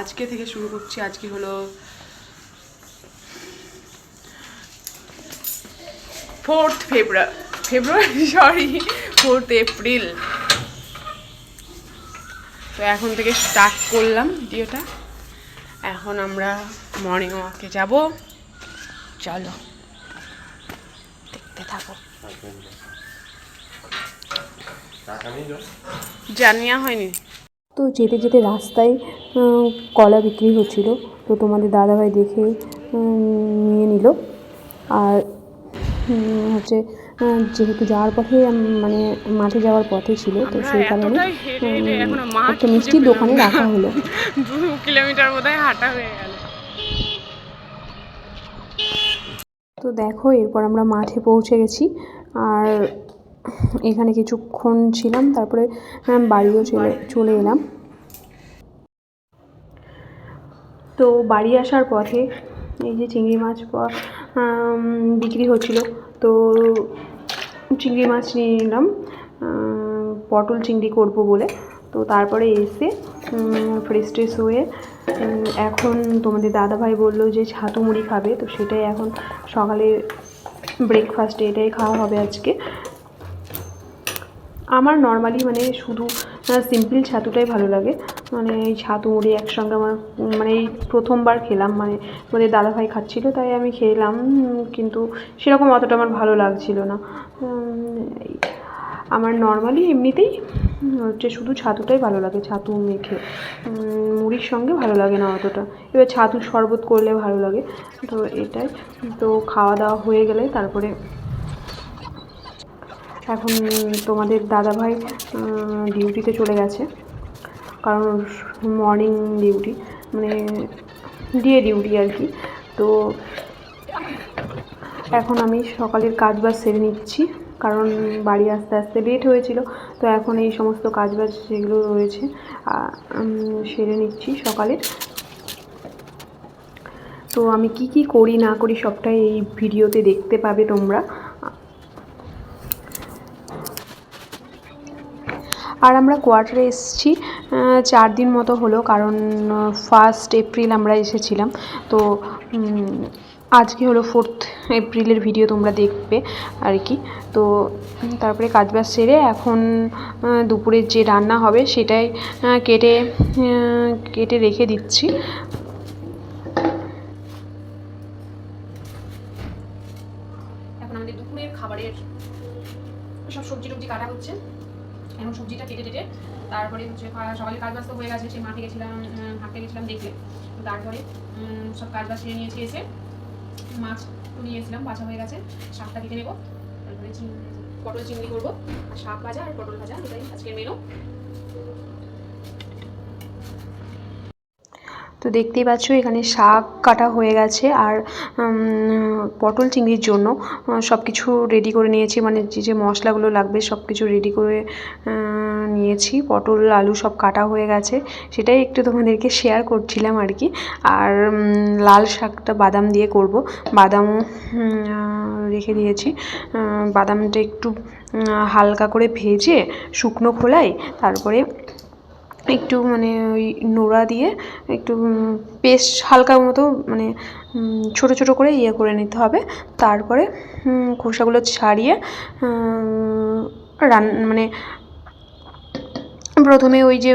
আজকে থেকে শুরু করছি আজকে হলো fourth February February sorry fourth April তো এখন থেকে স্টার্ট করলাম ভিডিওটা। এখন আমরা মর্নিং ওয়াকে যাব। চলো দেখতে থাকো। জানিয়া হয়নি। তো যেতে যেতে রাস্তায় কলা বিক্রি হচ্ছিল। তো তোমাদের দাদাভাই দেখে নিয়ে নিল। আর হচ্ছে যেহেতু যাওয়ার পথে মানে মাঠে যাওয়ার পথে ছিল তো সেই কারণে একটা মিষ্টির দোকানে রাখা হলো। দু কিলোমিটার বোধহয় হাঁটা হয়ে গেল। তো দেখো এরপর আমরা মাঠে পৌঁছে গেছি। আর এখানে কিছুক্ষণ ছিলাম তারপরে আহ, বাড়িও চলে চলে এলাম। তো বাড়ি আসার পথে এই যে চিংড়ি মাছ বিক্রি হচ্ছিল তো চিংড়ি মাছ নিয়ে নিলাম পটল চিংড়ি করব বলে। তো তারপরে এসে ফ্রেশ ট্রেশ হয়ে এখন তোমাদের দাদাভাই বলল যে ছাতু মুড়ি খাবে তো সেটাই এখন সকালে ব্রেকফাস্টে এটাই খাওয়া হবে আজকে। আমার নর্মালি মানে শুধু সিম্পল ছাতুটাই ভালো লাগে। মানে এই ছাতু মুড়ি একসঙ্গে আমার মানে এই প্রথমবার খেলাম মানে ওদের দাদাভাই খাচ্ছিল, তাই আমি খেলাম কিন্তু সেরকম অতটা আমার ভালো লাগছিল না। আমার নর্মালি এমনিতেই হচ্ছে শুধু ছাতুটাই ভালো লাগে, ছাতু মেখে। মুড়ির সঙ্গে ভালো লাগে না অতটা। এবার ছাতুর শরবত করলে ভালো লাগে। তো এটাই। তো খাওয়া দাওয়া হয়ে গেলে তারপরে এখন তোমাদের দাদাভাই ডিউটিতে চলে গেছে। কারণ মর্নিং ডিউটি মানে দিয়ে ডিউটি আর কি। তো এখন আমি সকালের কাজ বাজ সেরে নিচ্ছি, কারণ বাড়ি আসতে আসতে লেট হয়েছিল। তো এখন এই সমস্ত কাজ বাজ যেগুলো রয়েছে সেরে নিচ্ছি সকালে। তো আমি কি কি করি না করি সবটাই এই ভিডিওতে দেখতে পাবে তোমরা। আর আমরা কোয়ার্টারে এসেছি চার দিন মতো হলো, কারণ ফার্স্ট এপ্রিল আমরা এসেছিলাম। তো আজকে হলো ফোর্থ এপ্রিলের ভিডিও তোমরা দেখবে আর কি। তো, তারপরে কাজবাজ সেরে এখন দুপুরের যে রান্না হবে সেটাই কেটে কেটে রেখে দিচ্ছি। খাবারের সব সবজি টবজি কাটা হচ্ছে। এখন সবজিটা কেটে কেটে তারপরে হচ্ছে সকালে কাজ বাজ তো হয়ে গেছে সেই মাঠে গেছিলাম হাঁটতে গেছিলাম দেখলে তারপরে সব কাজ বাজ সেরে নিয়েছি এসে মাছ নিয়ে এসেছিলাম, বাছা হয়ে গেছে, শাকটা কেটে নেব। তারপরে পটল চিংড়ি করব, আর শাক ভাজা আর পটল ভাজা এটাই আজকের মেনু তো দেখতেই পাচ্ছ, এখানে শাক কাটা হয়ে গেছে আর পটল চিংড়ির জন্য সব কিছু রেডি করে নিয়েছি। মানে যে যে মশলাগুলো লাগবে সব কিছু রেডি করে নিয়েছি। পটল, আলু সব কাটা হয়ে গেছে। সেটাই একটু তোমাদেরকে শেয়ার করছিলাম আর কি। আর লাল শাকটা বাদাম দিয়ে করব। বাদাম রেখে দিয়েছি। বাদামটা একটু হালকা করে ভেজে শুকনো খোলায়, তারপরে একটু মানে ওই নোড়া দিয়ে একটু পেস্ট হালকা মতো মানে ছোট ছোট করে ইয়ে করে নিতে হবে। তারপরে খোসাগুলো ছাড়িয়ে রান মানে প্রথমে ওই যে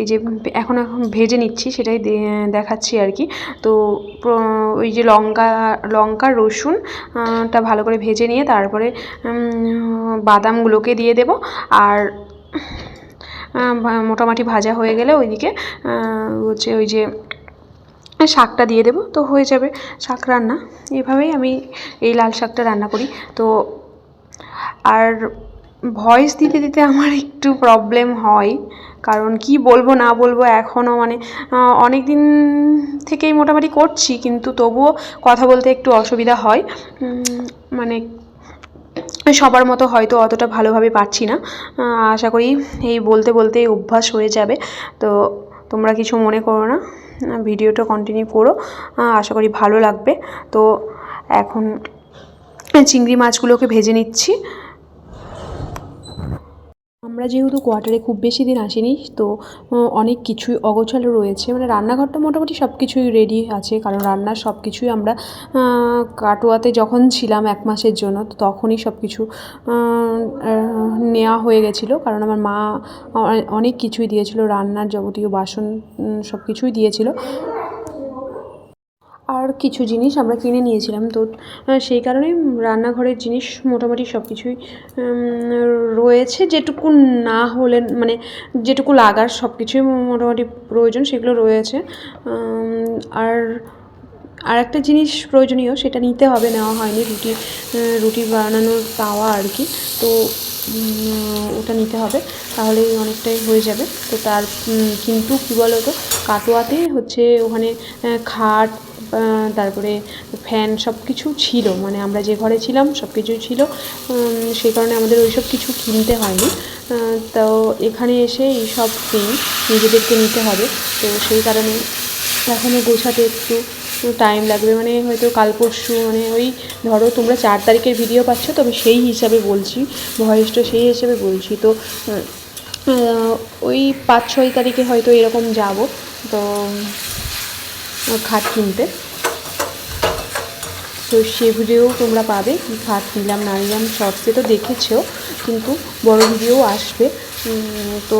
এই যে এখন এখন ভেজে নিচ্ছি সেটাই দেখাচ্ছি আর কি। তো ওই যে লঙ্কা লঙ্কা, রসুন টা ভালো করে ভেজে নিয়ে তারপরে বাদামগুলোকে দিয়ে দেব। আর মোটামুটি ভাজা হয়ে গেলে ওইদিকে হচ্ছে ওই যে শাকটা দিয়ে দেবো, তো হয়ে যাবে শাক রান্না। এভাবেই আমি এই লাল শাকটা রান্না করি। তো আর ভয়েস দিতে দিতে আমার একটু প্রবলেম হয়, কারণ কি বলব না বলব এখনও মানে অনেক দিন থেকেই মোটামুটি করছি, কিন্তু তবুও কথা বলতে একটু অসুবিধা হয়। মানে সবার মতো হয়তো অতটা ভালোভাবে পারছি না। আশা করি এই বলতে বলতে অভ্যাস হয়ে যাবে। তো তোমরা কিছু মনে করো না। ভিডিওটা কন্টিনিউ করো। আশা করি ভালো লাগবে। তো এখন চিংড়ি মাছগুলোকে ভেজে নিচ্ছি। আমরা যেহেতু কোয়ার্টারে খুব বেশি দিন আসিনি, তো অনেক কিছুই অগোছালো রয়েছে। মানে রান্নাঘরটা মোটামুটি সব কিছুই রেডি আছে, কারণ রান্নার সব কিছুই আমরা কাটোয়াতে যখন ছিলাম এক মাসের জন্য, তো তখনই সব কিছু নেওয়া হয়ে গেছিল। কারণ আমার মা অনেক কিছুই দিয়েছিল, রান্নার যাবতীয় বাসন সব কিছুই দিয়েছিল। আর কিছু জিনিস আমরা কিনে নিয়েছিলাম। তো সেই কারণেই রান্নাঘরের জিনিস মোটামুটি সব কিছুই রয়েছে। যেটুকু না হলে মানে যেটুকু লাগার সব কিছুই মোটামুটি প্রয়োজন, সেগুলো রয়েছে। আর আর একটা জিনিস প্রয়োজনীয়, সেটা নিতে হবে, নেওয়া হয়নি। রুটি রুটি বানানোর তাওয়া আর কি। তো ওটা নিতে হবে, তাহলেই অনেকটাই হয়ে যাবে। তো তার কিন্তু কী বলো তো কাটোয়াতে হচ্ছে ওখানে খাট তারপরে ফ্যান সব কিছু ছিল মানে আমরা যে ঘরে ছিলাম সব কিছু ছিল সেই কারণে আমাদের ওই সব কিছু কিনতে হয়নি। তো এখানে এসে এই সব দিন নিজেদেরকে নিতে হবে। তো সেই কারণে এখনও গোছাতে একটু টাইম লাগবে। মানে হয়তো কাল পরশু মানে ওই ধরো তোমরা চার তারিখের ভিডিও পাচ্ছ তবে সেই হিসাবে বলছি ভয়েসটা সেই হিসাবে বলছি। তো ওই পাঁচ ছয় তারিখে হয়তো এরকম যাব। তো খাট কিনতে। তো সে ভিডিও তোমরা পাবে খাট নিলাম না নিলাম শর্টসে তো দেখেছ কিন্তু বড় ভিডিও আসবে। তো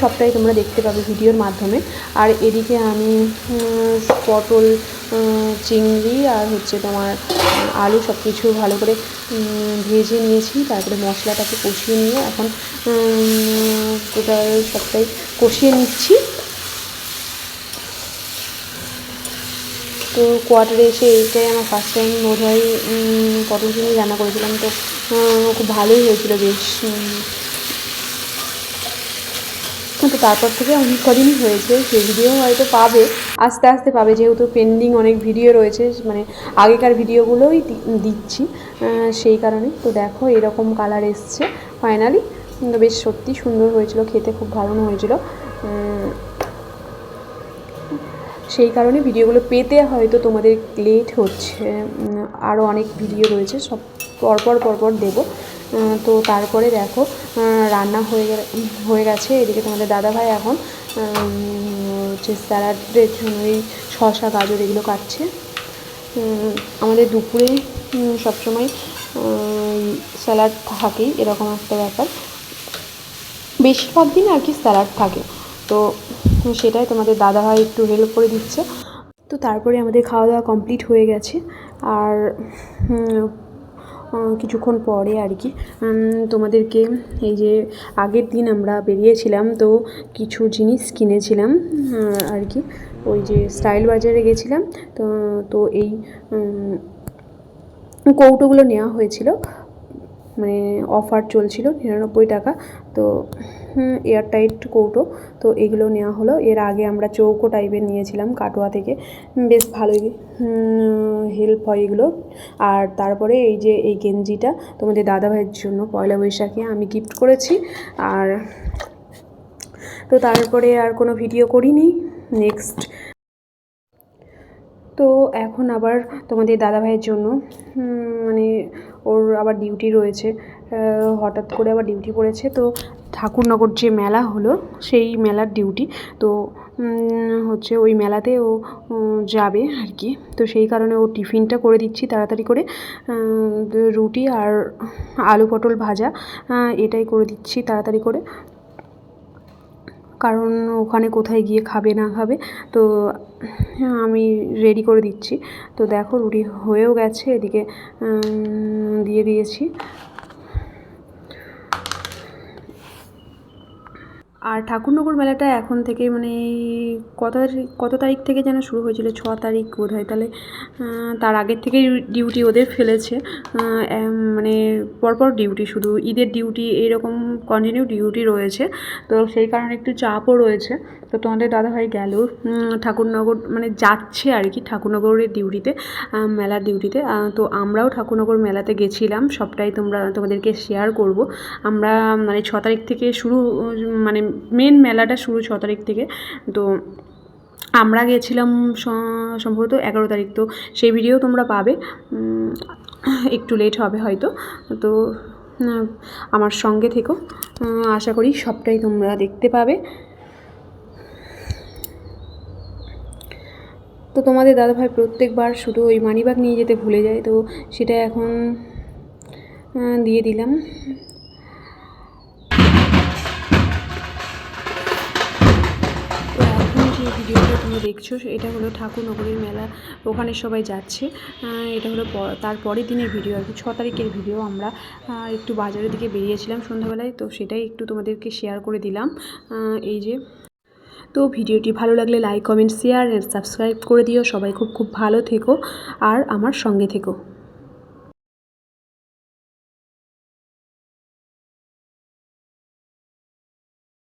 সবটাই তোমরা দেখতে পাবে ভিডিওর মাধ্যমে। আর এদিকে আমি পটল চিংড়ি আর হচ্ছে তোমার আলু সব কিছু ভালো করে ভেজে নিয়েছি, তারপরে মশলাটাকে কষিয়ে নিয়ে এখন টোটাল সবটাই কষিয়ে নিচ্ছি। তো কোয়ার্টারে এসে এইটাই আমার ফার্স্ট টাইম বোধ হয় পটল চিংড়ি রান্না করেছিলাম। তো খুব ভালোই হয়েছিল বেশ তো তারপর থেকে অনেক কদিনই হয়েছে সেই ভিডিও হয়তো পাবে, আস্তে আস্তে পাবে। যেহেতু পেন্ডিং অনেক ভিডিও রয়েছে মানে আগেকার ভিডিওগুলোই দিচ্ছি সেই কারণে। তো দেখো, এরকম কালার এসছে ফাইনালি বেশ সত্যি সুন্দর হয়েছিল, খেতে খুব ভালো হয়েছিল। সেই কারণে ভিডিওগুলো পেতে হয়তো তোমাদের লেট হচ্ছে। আরও অনেক ভিডিও রয়েছে, সব পরপর পরপর দেবো। তো তারপরে দেখো রান্না হয়ে হয়ে গেছে। এদিকে তোমাদের দাদাভাই এখন হচ্ছে স্যালাডের জন্য ওই শশা গাজর এগুলো কাটছে। আমাদের দুপুরে সবসময় স্যালাড থাকেই, এরকম একটা ব্যাপার। বেশিরভাগ দিন আর কি স্যালাড থাকে। তো সেটাই তোমাদের দাদা দাদাভাই একটু হেল্প করে দিচ্ছে। তো তারপরে আমাদের খাওয়া দাওয়া কমপ্লিট হয়ে গেছে। আর কিছুক্ষণ পরে আর কি তোমাদেরকে এই যে আগের দিন আমরা বেরিয়েছিলাম, তো কিছু জিনিস কিনেছিলাম আর কি। ওই যে স্টাইল বাজারে গেছিলাম, তো তো এই কৌটোগুলো নেওয়া হয়েছিল। মানে অফার চলছিল নিরানব্বই টাকা। তো এয়ারটাইট কৌটো তো এগুলো নেওয়া হলো। এর আগে আমরা চৌকো টাইপের নিয়েছিলাম কাটোয়া থেকে। বেশ ভালোই হেল্প হয় এগুলো। আর তারপরে এই যে এই গেঞ্জিটা তোমাদের দাদাভাইয়ের জন্য পয়লা বৈশাখে আমি গিফট করেছি। আর তো তারপরে আর কোনো ভিডিও করিনি। নেক্সট তো এখন আবার তোমাদের দাদাভাইয়ের জন্য মানে ওর আবার ডিউটি রয়েছে হঠাৎ করে আবার ডিউটি পড়েছে। তো ঠাকুরনগর যে মেলা হলো, সেই মেলার ডিউটি তো হচ্ছে ওই মেলাতে ও যাবে আর কি। তো সেই কারণে ও টিফিনটা করে দিচ্ছি তাড়াতাড়ি করে। রুটি আর আলু পটল ভাজা এটাই করে দিচ্ছি তাড়াতাড়ি করে। কারণ ওখানে কোথায় গিয়ে খাবে না খাবে। তো আমি রেডি করে দিচ্ছি। তো দেখো রুটি হয়েও গেছে, এদিকে দিয়ে দিয়েছি। আর ঠাকুরনগর মেলাটা এখন থেকে মানে কত কত তারিখ থেকে যেন শুরু হয়েছিল? ছ তারিখ বোধ হয় তাহলে তার আগের থেকেই ডিউটি ওদের ফেলেছে। মানে পরপর ডিউটি শুধু ঈদের ডিউটি, এরকম কন্টিনিউ ডিউটি রয়েছে। তো সেই কারণে একটু চাপও রয়েছে। তো তোমাদের দাদাভাই গেল। ঠাকুরনগর মানে যাচ্ছে আর কি ঠাকুরনগরের ডিউটিতে মেলার ডিউটিতে। তো আমরাও ঠাকুরনগর মেলাতে গেছিলাম। সবটাই তোমরা, তোমাদেরকে শেয়ার করব। আমরা মানে ছ তারিখ থেকে শুরু মানে মেন মেলাটা শুরু ছ তারিখ থেকে। তো আমরা গেছিলাম সম্ভবত এগারো তারিখ। তো সেই ভিডিও তোমরা পাবে। একটু লেট হবে হয়তো। তো আমার সঙ্গে থেকো। আশা করি সবটাই তোমরা দেখতে পাবে। তো তোমাদের দাদাভাই প্রত্যেকবার শুধু ওই মানিব্যাগ নিয়ে যেতে ভুলে যায়, তো সেটা এখন দিয়ে দিলাম। ভিডিওটা তুমি দেখছ এটা হলো ঠাকুরনগরের মেলা, ওখানে সবাই যাচ্ছে। এটা হলো প- তার পরের দিনের ভিডিও আর কি, ছ তারিখের ভিডিও আমরা একটু বাজারের দিকে বেরিয়েছিলাম সন্ধ্যাবেলায়, তো সেটাই একটু তোমাদেরকে শেয়ার করে দিলাম। এই যে তো ভিডিওটি ভালো লাগলে লাইক, কমেন্ট শেয়ার সাবস্ক্রাইব করে দিও। সবাই খুব খুব ভালো থেকো আর আমার সঙ্গে থেকো।